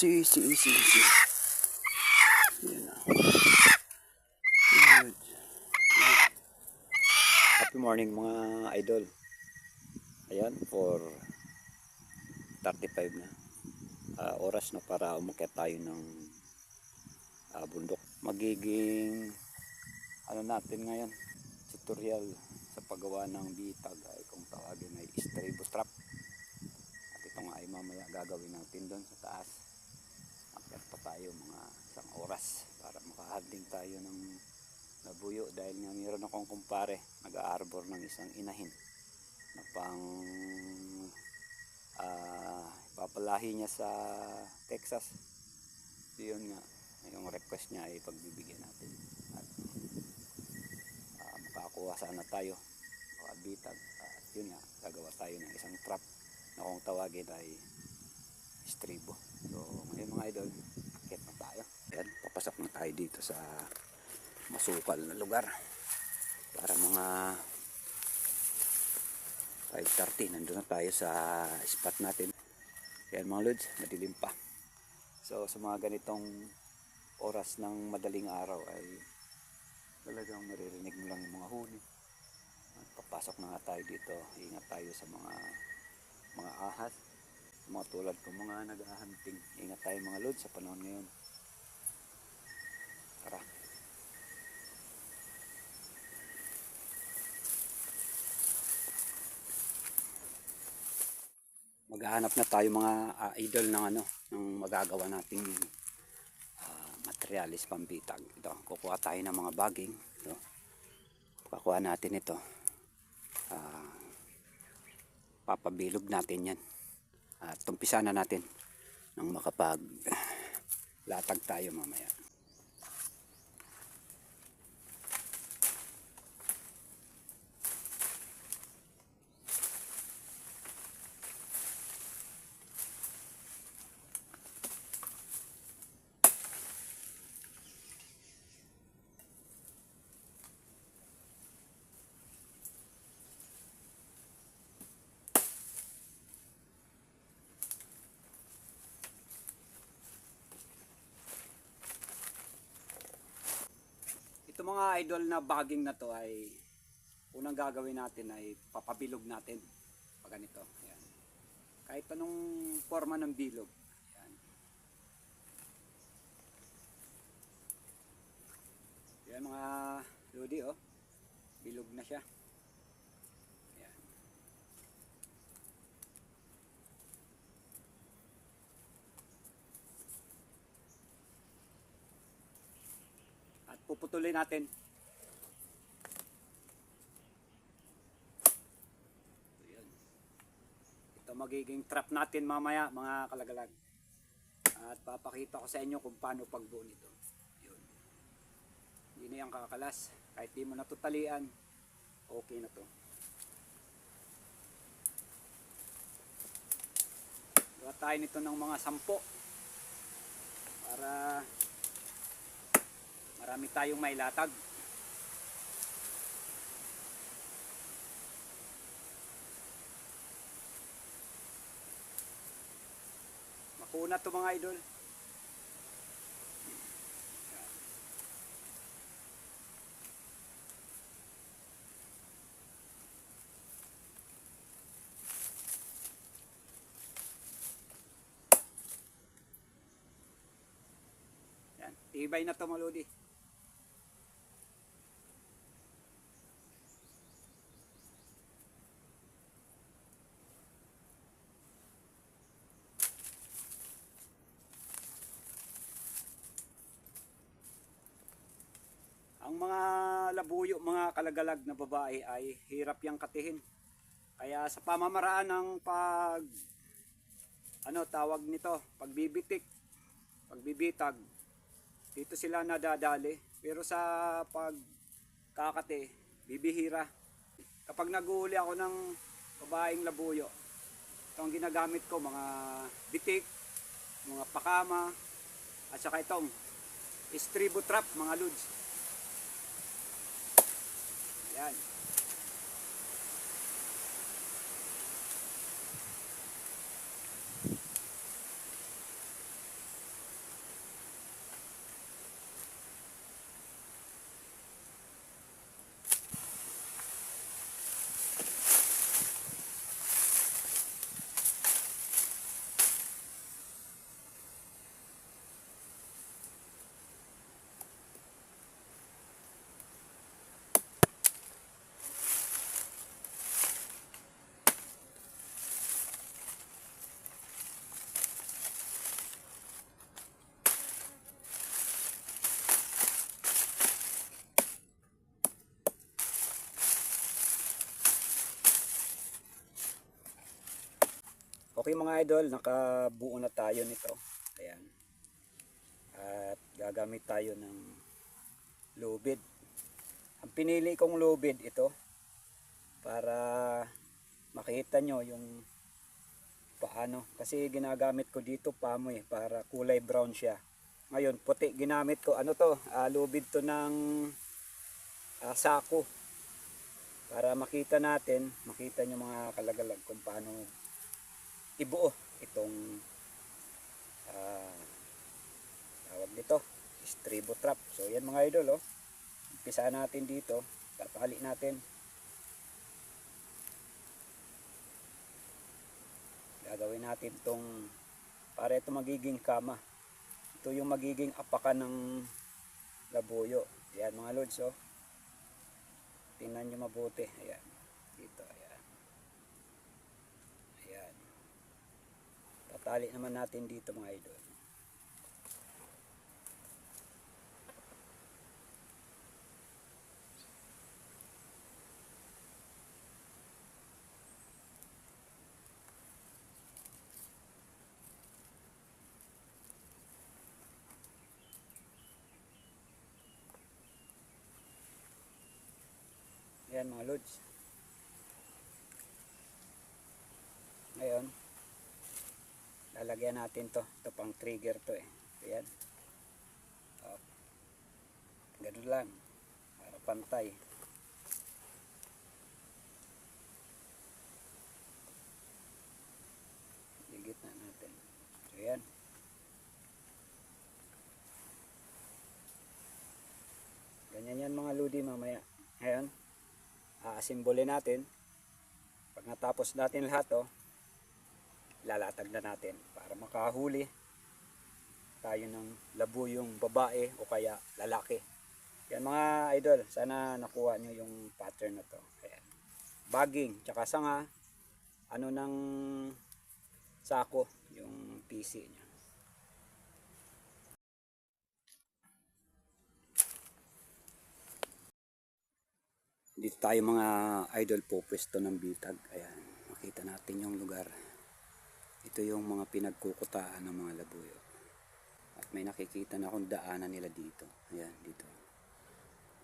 easy, easy, easy, easy. Yan na. Good. Happy morning mga idol. Ayan, for 35 na. Ah, oras na para umakyat tayo ng ah, bundok. Magiging ano natin ngayon, tutorial sa paggawa ng bitag ay kung tawagin ay strabo trap. At ito nga ay mamaya gagawin natin doon sa taas. Tayo mga isang oras para makahading tayo ng nabuyo dahil nga meron akong kumpare nag-aarbor ng isang inahin na pang ah, papalahi niya sa Texas. So, yun nga, yung request niya ay pagbibigyan natin. At ah, makakuha sana tayo makabitag. At yun nga, gagawa tayo ng isang trap na kung tawagin ay stribo. So ngayon mga idol. Ayan, papasok na tayo dito sa masukal na lugar. Para mga 5.30, nandun na tayo sa spot natin. Ayan mga lods, madilim pa. So sa mga ganitong oras ng madaling araw ay talagang maririnig mo lang yung mga huni. At papasok na nga tayo dito, ingat tayo sa mga mga ahas, mga tulad ko mga nag-ahunting. Ingat tayo mga lods sa panahon ngayon. Tara. Maghahanap na tayo mga ah, idol ng ano, ng magagawa nating ah, materialis pambitag. Ito, kukuha tayo ng mga baging. Ito. Kukuha natin ito. Ah, papabilog natin yan. At tumpisa na natin nang makapag latag tayo mamaya. Mga idol na baging na to ay unang gagawin natin ay papabilog natin pag ganito. Ayan. Kahit anong forma ng bilog. Ayan. Yan mga lodi oh. Bilog na siya. Puputulin natin. Ito magiging trap natin mamaya mga kalagalag. At papakita ko sa inyo kung paano pagbuo nito. Yun. Hindi na yan kakalas. Kahit di mo natutalian, okay na to. Gawa tayo nito ng mga sampo. Para marami tayong mailatag. Makuna to mga idol. Tibay na to mga Ang mga labuyo, mga kalagalag na babae ay hirap yang katihin. Kaya sa pamamaraan ng pag ano tawag nito, pagbibitik, pagbibitag, dito sila nadadali. Pero sa pagkakate, bibihira. Kapag naguhuli ako ng babaeng labuyo, ito ang ginagamit ko, mga bitik, mga pakama, at saka itong istribo trap, mga ludes. Yan. Okay mga idol, nakabuo na tayo nito. Ayan. At gagamit tayo ng lubid. Ang pinili kong lubid ito para makita nyo yung paano. Kasi ginagamit ko dito pamoy para kulay brown siya. Ngayon, puti ginamit ko. Ano to? Ah, lubid to ng ah, sako. Para makita natin, makita nyo mga kalagalag kung paano ibuo itong ah, tawag nito stribo trap. So yan mga idol oh. Umpisa natin dito. Tatali natin. Gagawin natin tong para ito magiging kama. Ito yung magiging apakan ng labuyo. Yan mga lods oh. Tingnan nyo mabuti. Ayan. Dito ayan ayan tatali naman natin dito mga idol Ayan mga lods. Ngayon, lalagyan natin to. Ito pang trigger to eh. Ayan. O. Ganun lang. Para pantay. Ligit na natin. So, ayan. Ganyan yan mga ludi mamaya. Ngayon, aasimbole natin. Pag natapos natin lahat to, lalatag na natin para makahuli tayo ng labuyong babae o kaya lalaki. Yan mga idol, sana nakuha nyo yung pattern na to. Ayan. Bagging, tsaka sanga, ano ng sako, yung PC nyo. Dito tayo mga idol po pwesto ng bitag. Ayan, makita natin yung lugar. Ito yung mga pinagkukutaan ng mga labuyo. At may nakikita na akong daanan nila dito. Ayan, dito.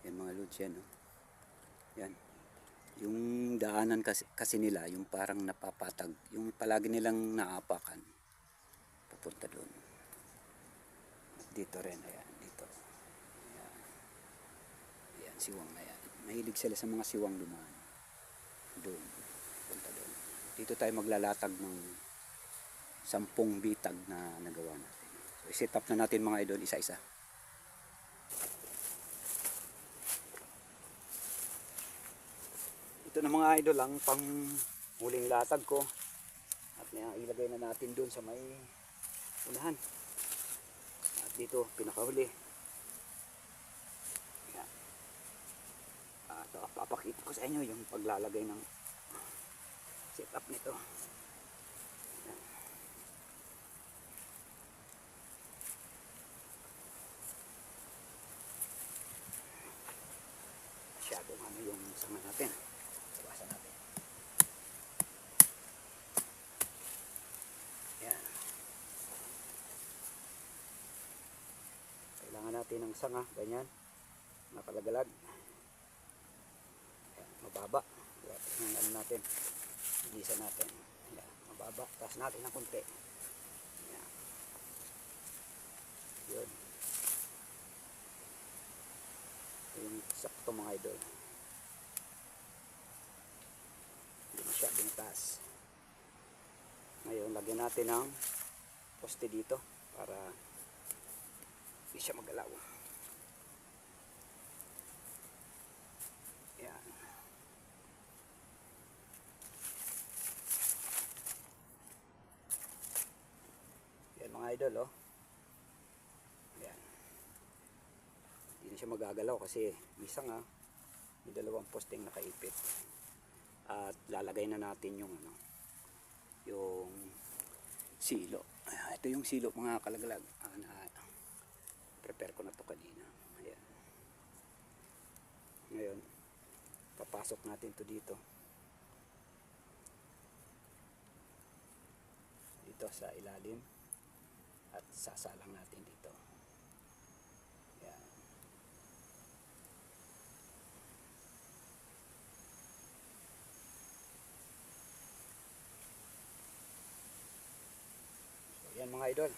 Yan mga lods yan. Oh. Yan. Yung daanan kasi, kasi nila, yung parang napapatag. Yung palagi nilang naapakan. Papunta doon. Dito rin. Ayan, dito. Ayan. Ayan, siwang na yan. Mahilig sila sa mga siwang dumaan. Doon. Punta doon. Dito tayo maglalatag ng sampung bitag na nagawa natin. So, iset up na natin mga idol isa-isa. Ito na mga idol ang pang huling latag ko. At ilagay na natin doon sa may unahan. At dito pinakahuli. Ayan. Ah, ito, papakita ko sa inyo yung paglalagay ng setup nito. Ayan. Masyadong ano yung sanga natin. Iwasan natin. Ayan. Ng sanga, ganyan. Nakalagalag. Ayan, mababa. Ano natin. Igisa natin. Ayan, mababa. Taas natin ng konti. Ayan. Yun. Yung sakto mga idol. Hindi masyadong taas. Ngayon, lagyan natin ng poste dito para hindi siya magalaw. Yan. Yan mga idol, oh. Yan. Hindi na siya magagalaw kasi isa nga may dalawang posting nakaipit. At lalagay na natin yung ano, yung silo. Ah, Ito yung silo mga kalagalag. Ah, na, prepare ko na to kanina. Ayan. Ngayon, papasok natin to dito. dito sa ilalim at sasalang natin dito. Yan. So, mga idol.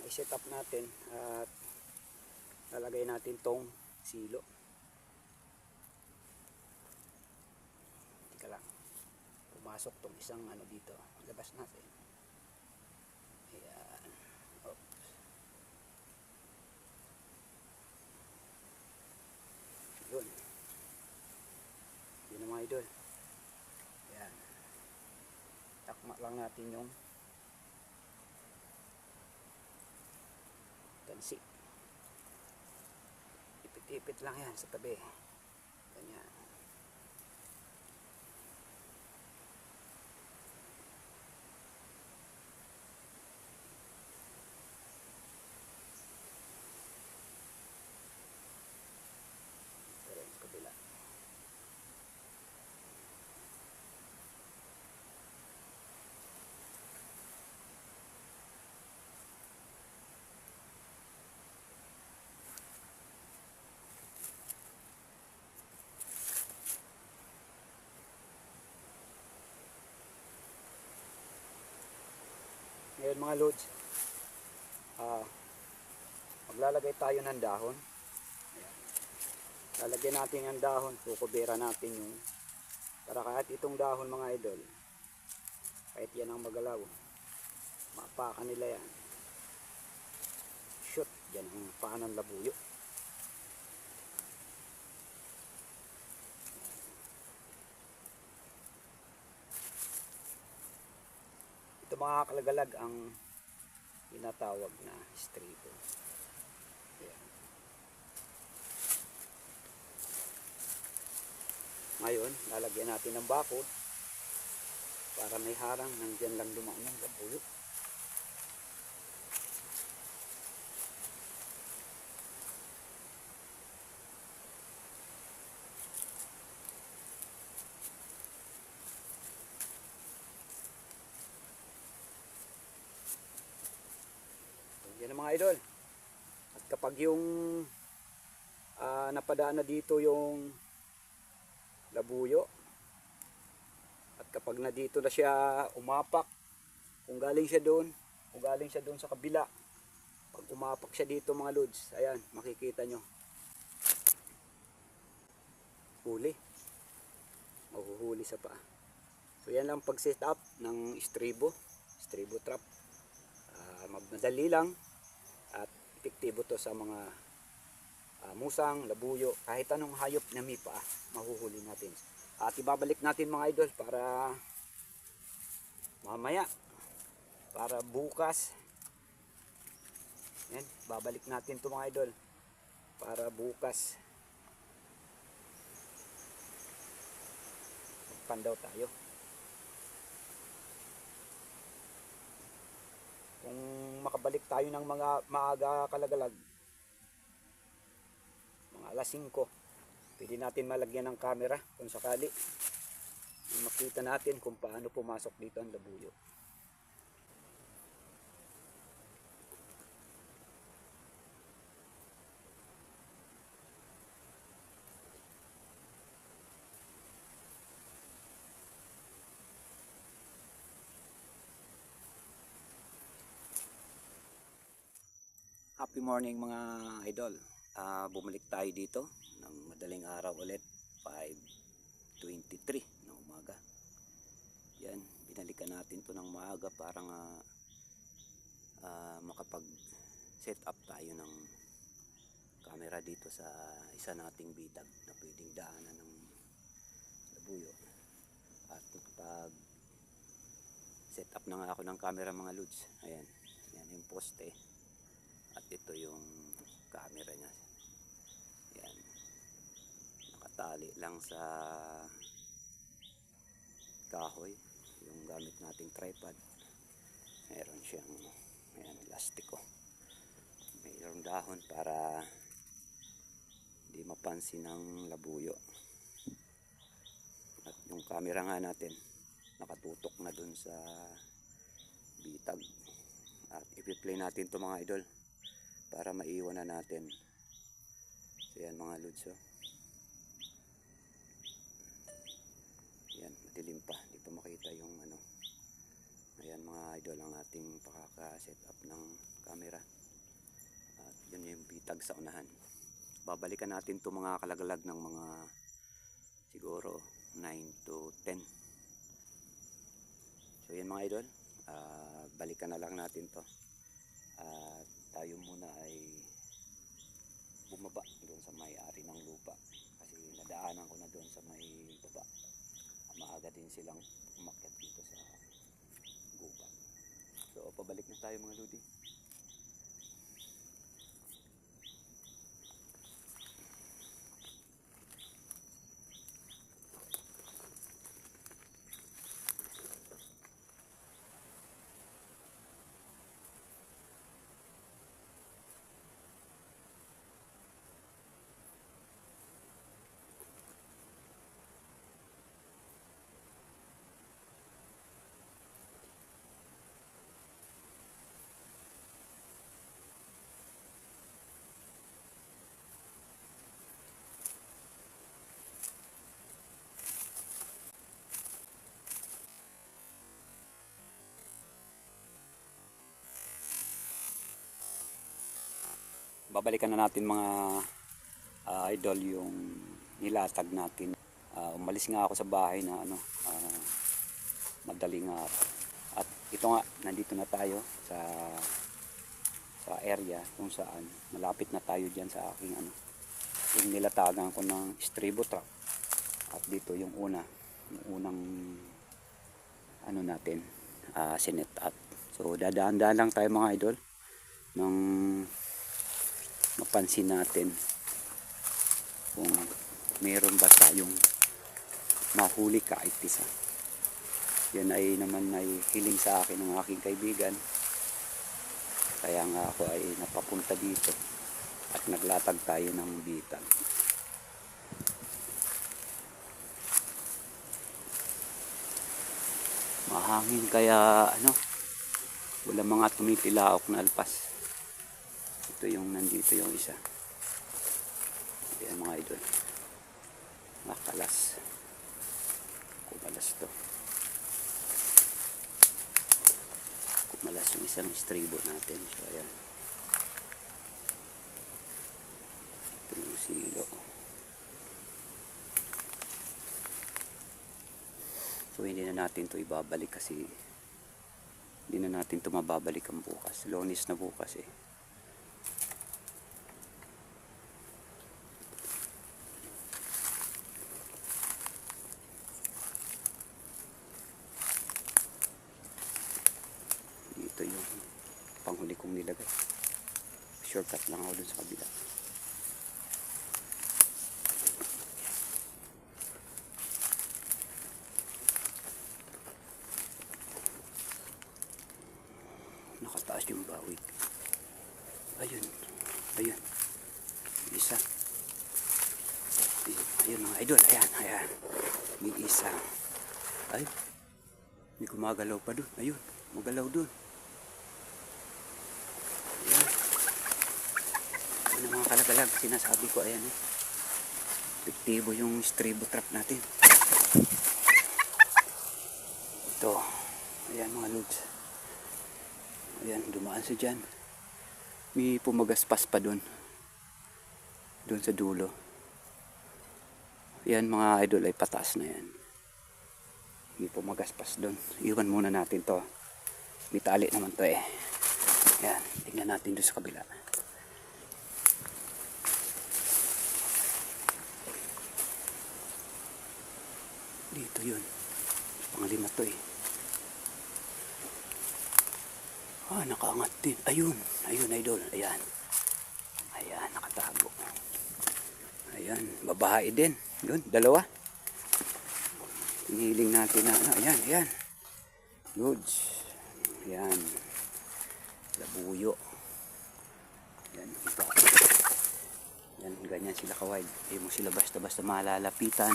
May set up natin at lalagay natin tong silo. Tika lang. Pumasok tong isang ano dito. Labas natin. Ayan. Oops. Yun. Yun ang mga idol. Ayan. Takma lang natin yung tansi. Ipit-ipit lang yan sa tabi. Ganyan. Pero yung kabila. Ngayon mga loads, ah, maglalagay tayo ng dahon. Lalagyan natin ang dahon, kukubera natin yung para kahit itong dahon mga idol, kahit yan ang magalaw, mapakan nila yan. Shoot, yan ang paa ng labuyo. Mga kalagalag ang tinatawag na stripo. Ayan. Ngayon, lalagyan natin ng bakod para may harang nandyan lang dumaan ng labuyo. Yan ang mga idol. At kapag yung ah, napadaan na dito yung labuyo at kapag na dito na siya umapak kung galing siya doon kung galing siya doon sa kabila pag umapak siya dito mga lods ayan makikita nyo. Huli. Mahuhuli sa paa. So yan lang pag set up ng stribo stribo trap. Ah, madali lang epektibo to sa mga ah, musang, labuyo, kahit anong hayop na may paa, mahuhuli natin. At ibabalik natin mga idol para mamaya, para bukas. Yan, babalik natin to mga idol para bukas. Magpandaw tayo. Kung makabalik tayo ng mga maaga kalagalag, mga alas 5, pwede natin malagyan ng camera kung sakali. Makita natin kung paano pumasok dito ang labuyo. Happy morning mga idol. Ah, bumalik tayo dito ng madaling araw ulit 5:23 ng umaga. Yan, binalikan natin 'to ng maaga para nga ah, makapag set up tayo ng camera dito sa isa nating bitag na pwedeng daanan ng labuyo. At nakapag set up na nga ako ng camera mga lods. Ayan, yan yung poste. At ito yung camera niya. Yan. Nakatali lang sa kahoy. Yung gamit nating tripod. Meron siyang ayan, elastiko. Mayroong dahon para hindi mapansin ng labuyo. At yung camera nga natin nakatutok na dun sa bitag. At ipi-play natin to mga idol para maiwan na natin. So yan mga lods oh. Yan, madilim pa. Hindi pa makita yung ano. Ayan mga idol ang ating pakaka-set up ng camera. At yun yung bitag sa unahan. Babalikan natin to mga kalagalag ng mga siguro 9 to 10. So yan mga idol. Ah, balikan na lang natin to. At tayo muna ay bumaba doon sa may-ari ng lupa. Kasi nadaanan ko na doon sa may baba. Maaga din silang umakyat dito sa gubat. So pabalik na tayo mga ludi. Babalikan na natin mga ah, idol yung nilatag natin. Ah, umalis nga ako sa bahay na ano, ah, madaling araw. At ito nga, nandito na tayo sa sa area kung saan malapit na tayo diyan sa aking ano yung nilatagan ko ng stribo truck at dito yung una yung unang ano natin uh, sinet up so dadaan-daan lang tayo mga idol nang mapansin natin kung meron ba tayong mahuli kahit isa. Yan ay naman ay hiling sa akin ng aking kaibigan. Kaya nga ako ay napapunta dito at naglatag tayo ng bitag. Mahangin kaya ano, wala mga tumitilaok na alpas ito yung nandito yung isa. Ayan mga idol. Makalas. Kumalas to. Kumalas yung isang stribo natin. So ayan. Ito yung silo. So hindi na natin to ibabalik kasi hindi na natin to mababalik ang bukas. Lonis na bukas eh dito yung panghuli kong nilagay shortcut lang ako dun sa kabila nakataas yung bawig ayun ayun isa ayun mga idol ayan ayan. May isa. Ay may gumagalaw pa dun. Ayun magalaw dun. Ayan. Ano mga kalagalag sinasabi ko ayan eh. Epektibo yung stribo trap natin. Ito. Ayan mga lods. Ayan dumaan siya dyan. May pumagaspas pa dun. Dun sa dulo yan mga idol ay pataas na yan. May pumagaspas dun. Iwan muna natin to. May tali naman to eh. Yan tingnan natin doon sa kabila. Dito yun. Panglima to eh. Ah nakaangat din. Ayun ayun idol. Ayan. Ayan nakatago. Ayan babae din yun dalawa. Hiniling natin na ano ayan ayan. Goods ayan. Labuyo. Yan iba. Yan ganyan sila kawad hindi mo sila basta basta malalapitan.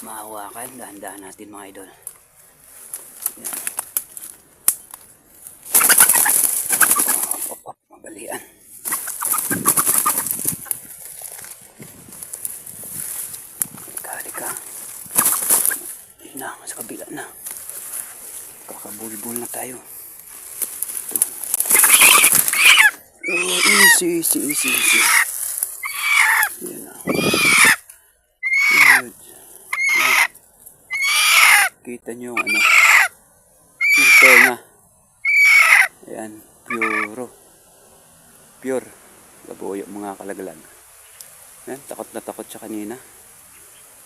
Mahawakan. Dahan-dahan natin mga idol. Yan tanghalian. Halika, halika. Ayun na, sa kabila na. Kakabulbul na tayo. Ito. Oh, easy, easy, easy, easy. Na. Kita nyo yung ano. Yung tenga. Ayan, pure. Pure. Labuyo mga kalagalag. Ayan, takot na takot siya kanina.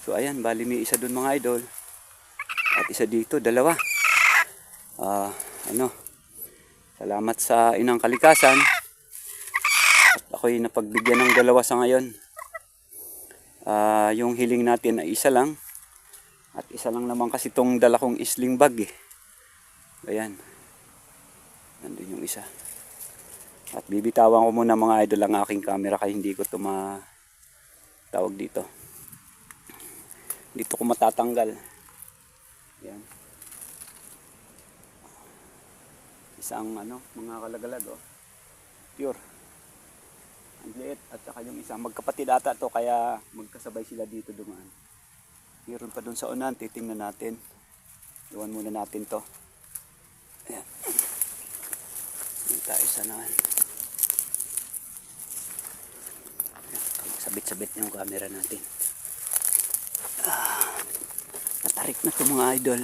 So ayan, bali may isa dun mga idol. At isa dito, dalawa. Ah, ano. Salamat sa inang kalikasan. Ako'y napagbigyan ng dalawa sa ngayon. Ah, yung hiling natin ay isa lang. At isa lang naman kasi tong dala kong isling bag eh. Ayan. Nandun yung isa. At bibitawan ko muna mga idol ang aking camera kaya hindi ko ito ma tawag dito. Dito ko matatanggal. Ayan. Isang ano, mga kalagalag oh. Pure. Ang liit at saka yung isa magkapatid ata to kaya magkasabay sila dito dumaan. Meron pa dun sa unan, titingnan natin. Iwan muna natin to. Ayan. Ayan tayo sa naman. Sabit-sabit yung camera natin. Ah, natarik na to mga idol.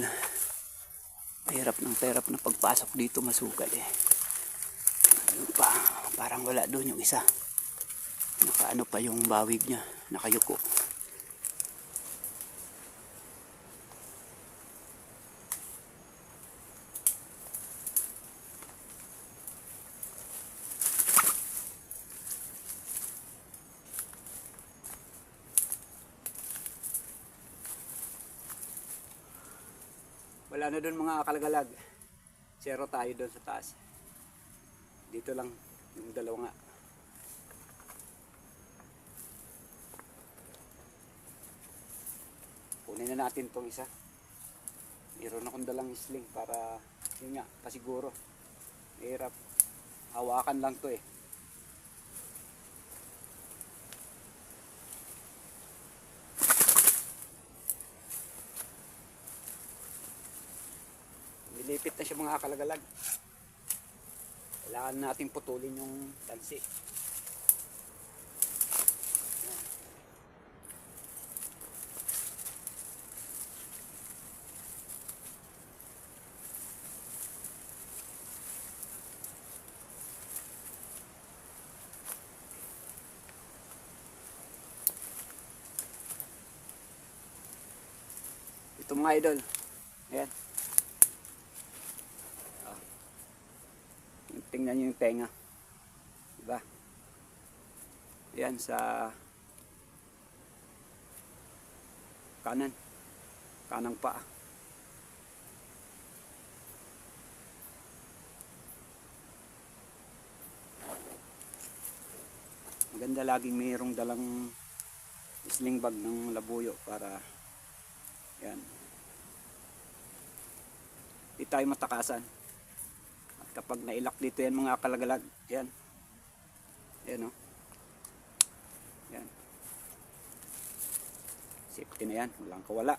Hirap ng hirap na pagpasok dito masukal eh. Pa, parang wala doon yung isa. Nakaano pa yung bawig niya, nakayuko. Wala na doon mga kalagalag. Zero tayo doon sa taas. Dito lang yung dalawa nga. Kunin na natin tong isa. Meron akong dalang sling para yun nga, pasiguro. Hirap. Hawakan lang to eh. Nilipit na siya mga kalagalag. Kailangan natin putulin yung tansi. Mga idol. Ayan. Tingnan nyo yung tenga. Diba? Yan sa kanan. Kanang paa. Maganda laging mayroong dalang sling bag ng labuyo para yan. Di tayo matakasan. Kapag nailak dito yan mga kalagalag yan. Yan o yan. Safety na yan. Walang kawala.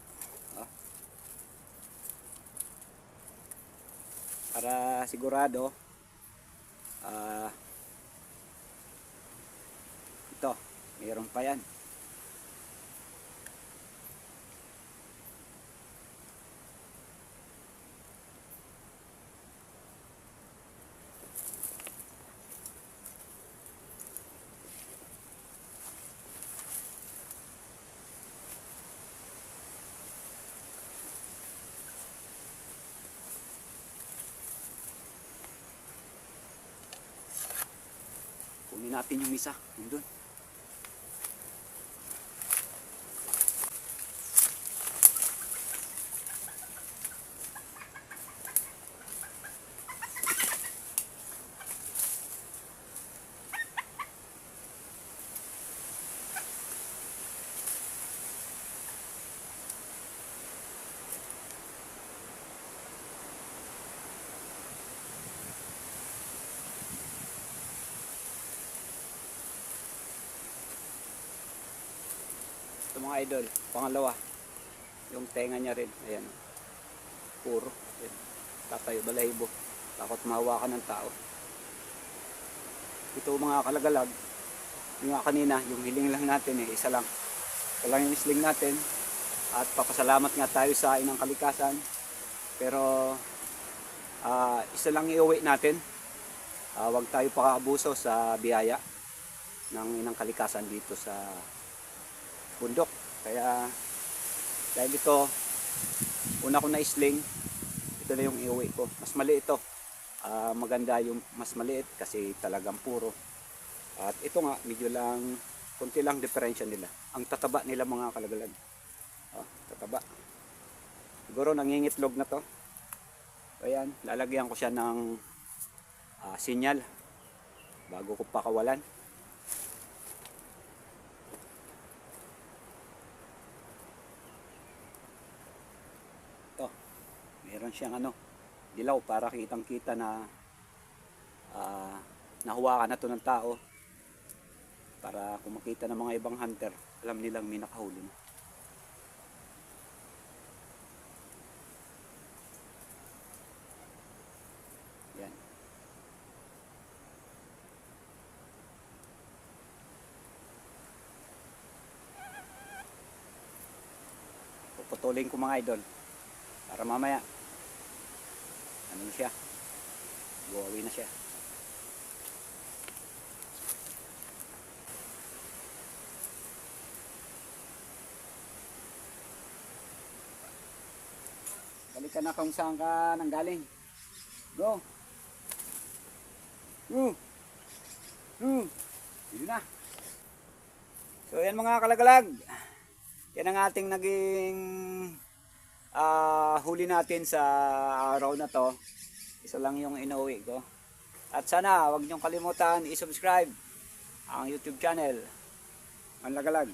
O. para sigurado ah ito mayroon pa yan natin yung isa. Nandun mga idol. Pangalawa, yung tenga niya rin. Ayan. Puro. Ayan. Tatayo balahibo. Takot mahawakan ng tao. Ito mga kalagalag. Yung kanina, yung hiling lang natin eh, isa lang. Ito lang yung isling natin. At papasalamat nga tayo sa inang kalikasan. Pero ah, isa lang iuwi natin. Ah, huwag tayo pakaabuso sa biyaya ng inang kalikasan dito sa bundok. Kaya dahil ito, una ko na isling, ito na yung iuwi ko. Mas maliit ito. Ah, maganda yung mas maliit kasi talagang puro. At ito nga, medyo lang, konti lang diferensya nila. Ang tataba nila mga kalagalag. Oh, tataba. Siguro nangingitlog na to. Ayan, lalagyan ko siya ng ah, sinyal bago ko pakawalan. Ito, meron siyang ano, dilaw para kitang kita na ah, nahuwakan na to ng tao para kung makita ng mga ibang hunter alam nilang may nakahuli na. Yan. Puputulin ko mga idol para mamaya ano na siya? Buwawi na siya. Balik ka na kung saan ka nanggaling. Go. Go. Go. Yun na. So yan mga kalagalag yan ang ating naging ah, huli natin sa araw na to. Isa lang yung inuwi ko. At sana wag niyong kalimutan i-subscribe ang YouTube channel. Ang lagalag